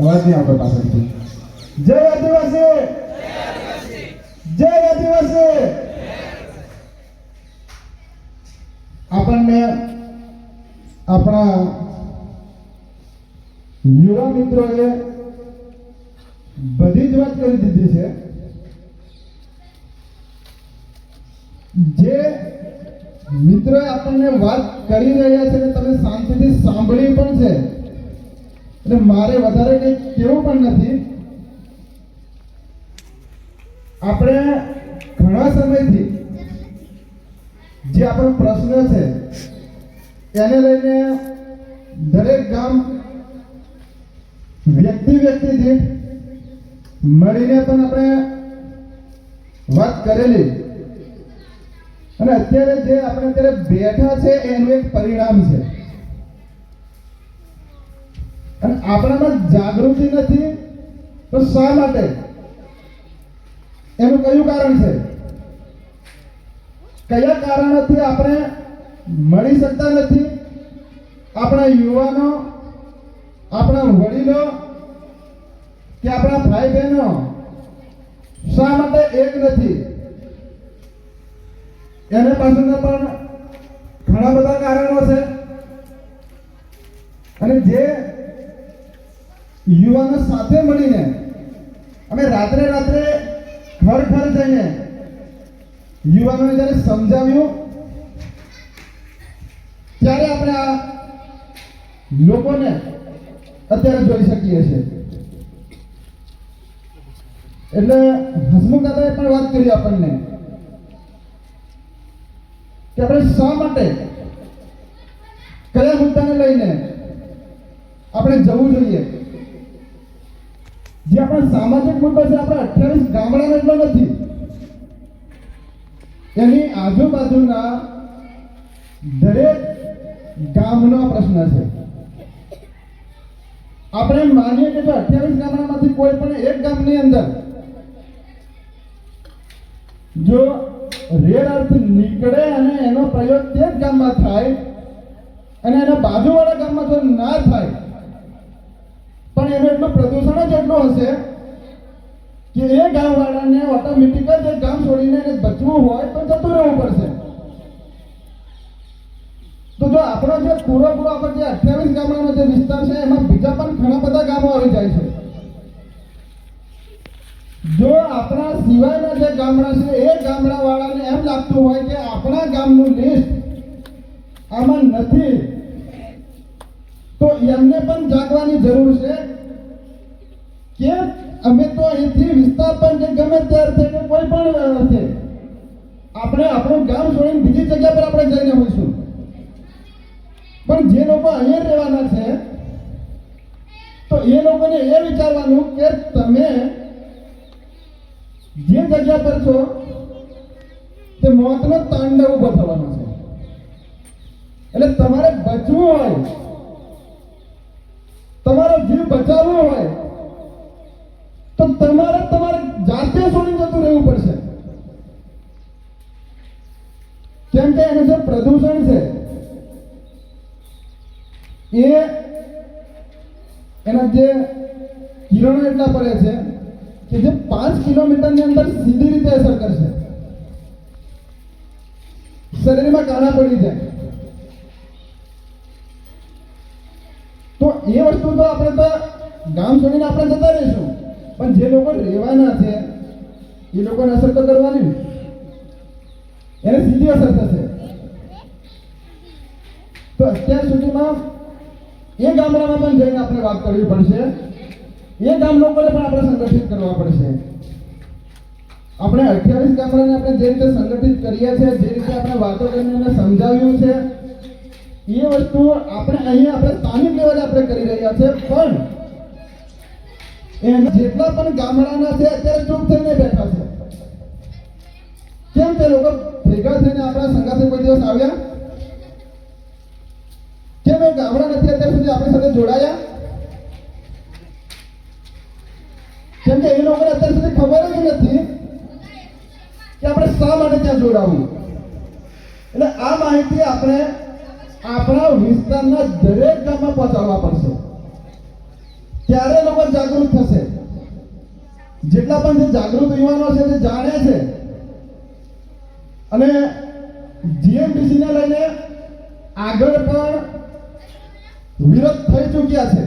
અવાજ નહીં આવતો પાછળથી જય આદિવાસી! જય આદિવાસી! આપણને આપણા યુવા મિત્રોએ બધી જ વાત કરી દીધી છે. જે મિત્રોએ આપણને વાત કરી રહ્યા છે તમે શાંતિથી સાંભળી પણ છે. એટલે મારે વધારે કંઈ કેવું પણ નથી. આપણે ઘણા સમયથી જે આપણો પ્રશ્ન છે, એને લઈને દરેક ગામ વ્યક્તિ વ્યક્તિ દીઠ મળીને પણ આપણે વાત કરેલી. અને અત્યારે જે આપણે અત્યારે બેઠા છે, એનું એક પરિણામ છે. અને આપણામાં જાગૃતિ નથી, તો શા માટે? એનું કયું કારણ છે? કયા કારણોથી આપણે મળી શકતા નથી? આપણા યુવાનો, આપણા વડીલો, કે આપણા ભાઈ બહેનો શા માટે એક નથી? એને પાછળના પણ ઘણા બધા કારણો છે. અને જે યુવાનો સાથે મળીને અમે રાત્રે રાત્રે ઘર ઘર જઈને યુવાનોને જ્યારે સમજાવ્યું, ત્યારે આપણે આ લોકોને અત્યારે જોઈ શકીએ છીએ. એટલે હસમુખ દાદાએ પણ વાત કરી આપણને કે આપણે શા માટે કયા મુદ્દાને લઈને આપણે જવું જોઈએ? જે આપણા સામાજિક મુદ્દો છે, આપણે અઠ્યાવીસ ગામડાનો એટલો નથી. એની આજુબાજુના દરેક ગામનો પ્રશ્ન છે. આપણે માનીએ કે જો અઠ્યાવીસ ગામડામાંથી કોઈ પણ એક ગામની અંદર જો રેડ અર્થ નીકળે અને એનો પ્રયોગ તે જ ગામમાં થાય અને એના બાજુવાળા ગામમાં જો ના થાય પણ એનું એટલું પ્રદૂષણ જ એટલું હશે કે એ ગામવાળાને ઓટોમેટિક જ એ ગામ છોડીને એને બચવું હોય તો જતું રહેવું પડશે. તો જો આપણો જે પૂરો પૂરો આપણો જે અઠ્યાવીસ ગામડાનો જે વિસ્તાર છે, એમાં બીજા પણ ઘણા બધા ગામો આવી જાય છે. જો આપણા સિવાયના જે ગામડા છે, એ ગામડા વાળાને એમ લાગતું હોય કે આપણા ગામનું લિસ્ટ આમાં નથી, તો એમને પણ જાગવાની જરૂર છે. કે અમે તો અહીંથી વિસ્તાર પણ કે ગમે ત્યારે છે કે કોઈ પણ અર્થે આપણે આપણું ગામ છોડીને બીજી જગ્યા પર આપણે જઈને હોઈશું. પણ જે લોકો અહીંયા રહેવાના છે, તો એ લોકોને એ વિચારવાનું કે તમે જે જગ્યા પર છો, તે મોતનો તાંડવ ઊભો થવાનો છે. એટલે તમારે બચવું હોય. તમારો જીવ બચાવવો હોય. તો તમારે તમારે જાતે છોડી જતું રહેવું પડશે. કેમ કે એનું જે પ્રદૂષણ છે, એ એના જે કિરણો એટલા પડે છે કે જે પાંચ કિલોમીટરની અંદર સીધી રીતે અસર કરશે. શરીરમાં કાણા પડી જાય. તો એ વસ્તુ તો આપણે તો ગામ છોડીને આપણે જતા રહીશું. પણ જે લોકો રહેવાના છે, એ લોકોને અસર તો કરવાની. એને સીધી અસર થશે. તો અત્યાર સુધીમાં એ ગામડામાં પણ જઈને આપણે વાત કરવી પડશે. એ ગામ લોકોને પણ આપણે સંગઠિત કરવા પડશે. આપણે અઠ્યાવીસ ગામડાને આપણે જે રીતે સંગઠિત કરીએ છીએ, જે રીતે આપણે વાતો કરીને સમજાવ્યું છે, એ વસ્તુ આપણે અહીંયા આપણે સ્થાનિક લેવલે આપણે કરી રહ્યા છે પણ એના જેટલા પણ ગામડાના છે, અત્યારે ચૂપ થઈને બેઠા છે. કેમ તે લોકો ભેગા થઈને આપણા સંગાથે કોઈ દિવસ આવ્યા? કેમ એ ગામડા નથી અત્યાર સુધી આપણી સાથે જોડાયા? કેમ કે એ લોકોને અત્યાર સુધી ખબર જ નથી કે આપણે શા માટે ત્યાં જોડાવું. એટલે આ માહિતી આપણે આપણા વિસ્તારના દરેક ગામમાં પહોંચાડવા પડશે. ત્યારે લોકો જાગૃત થશે. જેટલા પણ જે જાગૃત યુવાનો છે તે જાણે છે. અને જીએમડીસી ને લઈને આગળ પણ વિરોધ થઈ ચૂક્યા છે.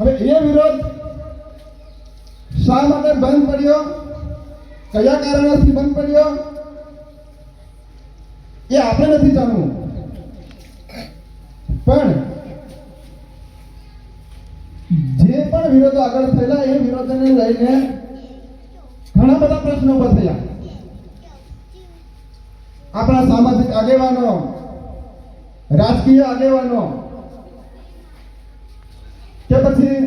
હવે એ વિરોધ શા માટે બંધ પડ્યો? કયા કારણોથી બંધ પડ્યો? એ આપણે નથી જાણવું. પણ જે પણ વિરોધો આગળ થયેલા એ વિરોધોને લઈને ઘણા બધા પ્રશ્નો ઊભા થયા. આપણા સામાજિક આગેવાનો, રાજકીય આગેવાનો કે પછી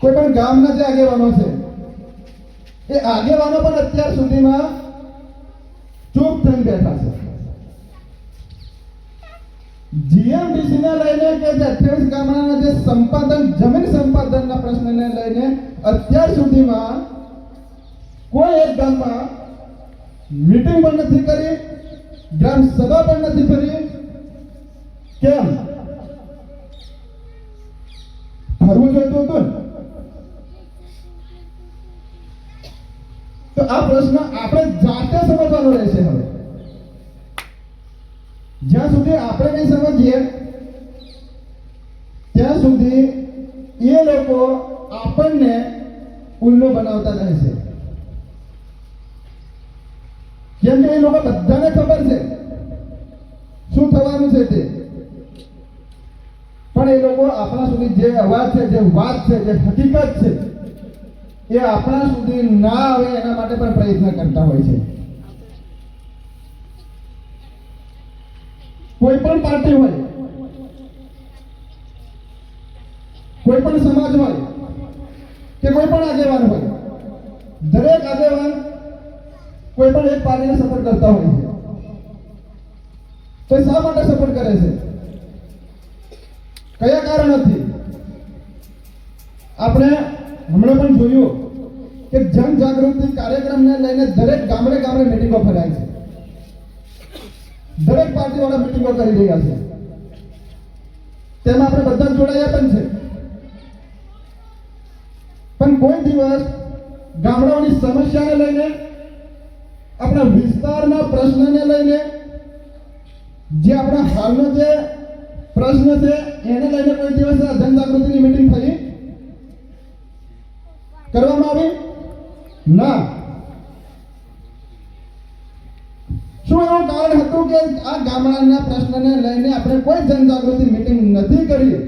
કોઈ પણ ગામના જે આગેવાનો છે, એ આગેવાનો પણ અત્યાર સુધીમાં ચૂપ થઈને બેઠા છે. જીએમડીસી ને લઈને કે જે અઠ્યાવીસ ગામડાના જે સંપાદન, જમીન સંપાદનના પ્રશ્નને લઈને અત્યાર સુધીમાં કોઈ એક ગામમાં મીટિંગ પણ નથી કરી, ગ્રામ સભા પણ નથી કરી. કેમ? ફરવું જોઈતું હતું તો આ પ્રશ્ન આપણે જાતે સમજવાનો રહેશે હવે. જ્યાં સુધી આપણે નહીં સમજીએ, ત્યાં સુધી એ લોકો આપણને ઉલ્લુ બનાવતા રહેશે કેમ કે એ લોકો બધાને ખબર છે શું થવાનું છે તે. પણ એ લોકો આપણા સુધી જે અવાજ છે, જે વાત છે, જે હકીકત છે, એ આપણા સુધી ના આવે એના માટે પણ પ્રયત્ન કરતા હોય છે. કોઈ પણ પાર્ટી હોય, કોઈ પણ સમાજ હોય કે કોઈ પણ આગેવાન હોય, દરેક આગેવાન કોઈ પણ એક પાર્ટીને સપોર્ટ કરતા હોય છે. તો શા માટે સપોર્ટ કરે છે? કયા કારણોથી? આપણે હમણાં પણ જોયું કે જન જાગૃતિ કાર્યક્રમને લઈને દરેક ગામડે ગામડે મિટિંગો ફરાય છે. દરેક પાર્ટીવાળા મિટિંગો કરી રહ્યા છે. તેમાં આપણે બધા જોડાયા પણ છે. પણ કોઈ દિવસ ગામડાઓની સમસ્યાને લઈને, આપણા વિસ્તારના પ્રશ્નને લઈને, જે આપણા હાલનો જે પ્રશ્ન છે, એને લઈને કોઈ દિવસ જનજાગૃતિની મિટિંગ થઈ કરવામાં આવી? ના. શું એવું કારણ હતું કે આ ગામડાના પ્રશ્નને લઈને આપણે કોઈ જનજાગૃતિ મિટિંગ નથી કરી?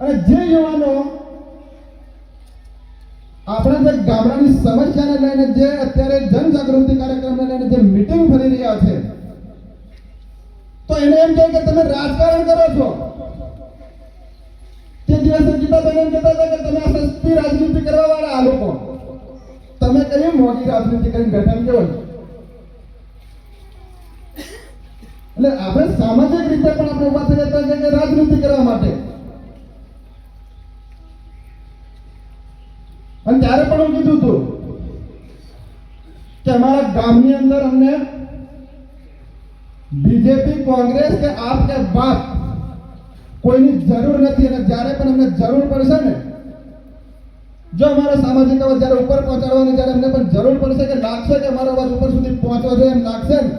અને જે યુવાનો આપણે જે ગામડાની સમસ્યાને લઈને જે અત્યારે જનજાગૃતિ કાર્યક્રમને લઈને જે મિટિંગ ભરી રહ્યા છે, તો એને એમ કહે કે તમે રાજકારણ કરો છો. તે દિવસે ગીતાબેન એમ કહેતા હતા કે તમે આ સસ્તી રાજનીતિ કરવા વાળા આ લોકો. તમે કઈ મોટી રાજનીતિ કરીને બેઠા કેવું એટલે આપણે સામાજિક રીતે પણ આપણે ઊભા થઈ જતા છે કે રાજનીતિ કરવા માટે. અને ત્યારે પણ હું કીધું હતું કે અમારા ગામની અંદર અમને બીજેપી કોંગ્રેસ કે આપ કે બાપ કોઈની જરૂર નથી અને જ્યારે પણ અમને જરૂર પડશે ને, જો અમારો સામાજિક અવાજ જ્યારે ઉપર પહોંચાડવાની, જ્યારે અમને પણ જરૂર પડશે કે લાગશે કે અમારો અવાજ ઉપર સુધી પહોંચવા જોઈએ એમ લાગશે ને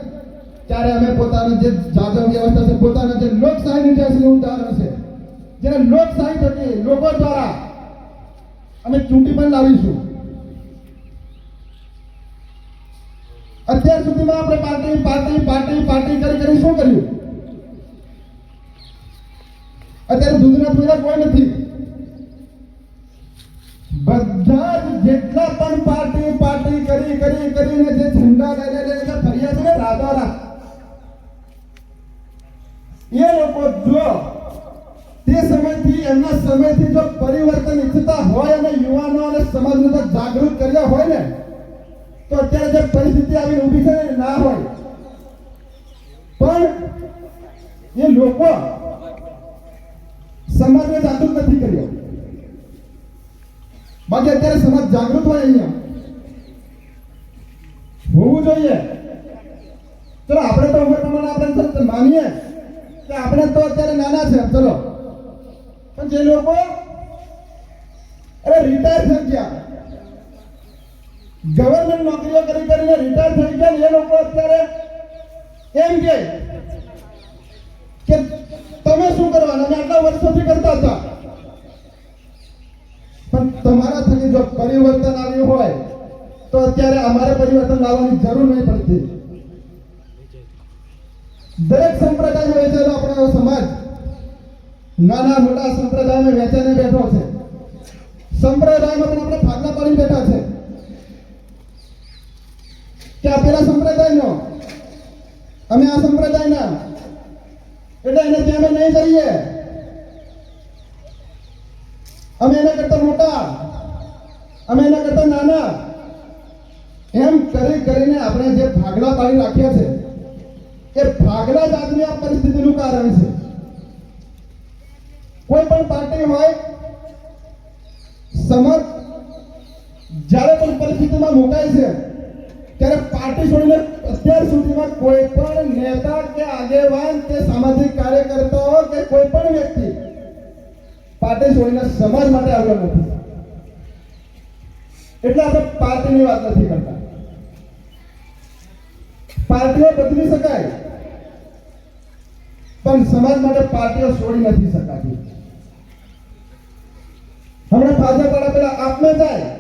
ત્યારે અમે પોતાનું જે જાજવ વ્યવસ્થા છે, પોતાના જે લોકશાહીનું જે અસલી ઉદાહરણ છે. જેને લોકશાહી થકી લોકો દ્વારા અમે ચૂંટી પણ લાવીશું. અત્યાર સુધીમાં આપણે પાર્ટી પાર્ટી પાર્ટી પાર્ટી કરી કરી શું કર્યું? અત્યારે દૂધના પીડા કોઈ નથી. બધા જ જેટલા પણ પાર્ટી પાર્ટી કરી કરી, કરીને જે ઝંડા લઈ લઈ લઈને ફર્યા છે ને રાધારા એ લોકો જો તે સમયથી, એમના સમયથી જો પરિવર્તન ઈચ્છતા હોય અને યુવાનો અને સમાજને તો જાગૃત કર્યા હોય ને, તો અત્યારે જે પરિસ્થિતિ આવી ઊભી છે ને ના હોય. પણ એ લોકો સમાજને જાગૃત નથી કર્યો. બાકી અત્યારે સમાજ જાગૃત હોય અહીંયા. હોવું જોઈએ. ચલો, આપણે તો ઉમર પ્રમાણે આપણે માનીએ. કે આપણે તો અત્યારે નાના છે, ચલો. પણ જે લોકો, અરે રિટાયર થઈ ગયા. ગવર્મેન્ટ નોકરીઓ કરી કરીને રિટાયર થઈ ગયા એ લોકો અત્યારે એમ કે કે તમે શું કરવાના? અમે આટલા વર્ષોથી કરતા હતા. પણ તમારા થકી જો પરિવર્તન આવ્યું હોય, તો અત્યારે અમારે પરિવર્તન લાવવાની જરૂર નહીં પડતી. દરેક સંપ્રદાયમાં વહેંચેલો આપણો સમાજ નાના મોટા સંપ્રદાયમાં વહેંચાઈને બેઠો છે. સંપ્રદાયમાં પણ આપણે ફાગલા પાડી બેઠા છે. કે આ પેલા સંપ્રદાયનો, અમે આ સંપ્રદાયના, એટલે એને ત્યાં અમે નહીં જઈએ. અમે એના કરતા મોટા, અમે એના કરતા નાના. એમ કરી કરીને આપણે જે ભાગલા પાડી રાખ્યા છે એ ભાગલા જ આજની આ પરિસ્થિતિનું કારણ છે. કોઈ પણ પાર્ટી હોય, સમજ જ્યારે પણ પરિસ્થિતિમાં મુકાય છે, ત્યારે પાર્ટી છોડીને અત્યાર સુધીમાં કોઈ પણ નેતા કે આગેવાન કે સામાજિક કાર્યકર્તાઓ કે કોઈ પણ વ્યક્તિ પાર્ટી છોડીને સમાજ માટે આવ્યો નથી. એટલે આપણે પાર્ટીની વાત નથી કરતા. પાર્ટીઓ બદલી શકાય. પણ સમાજ માટે પાર્ટીઓ છોડી નથી શકાતી. હમણાં ભાજપ વાળા પેલા આપને જાય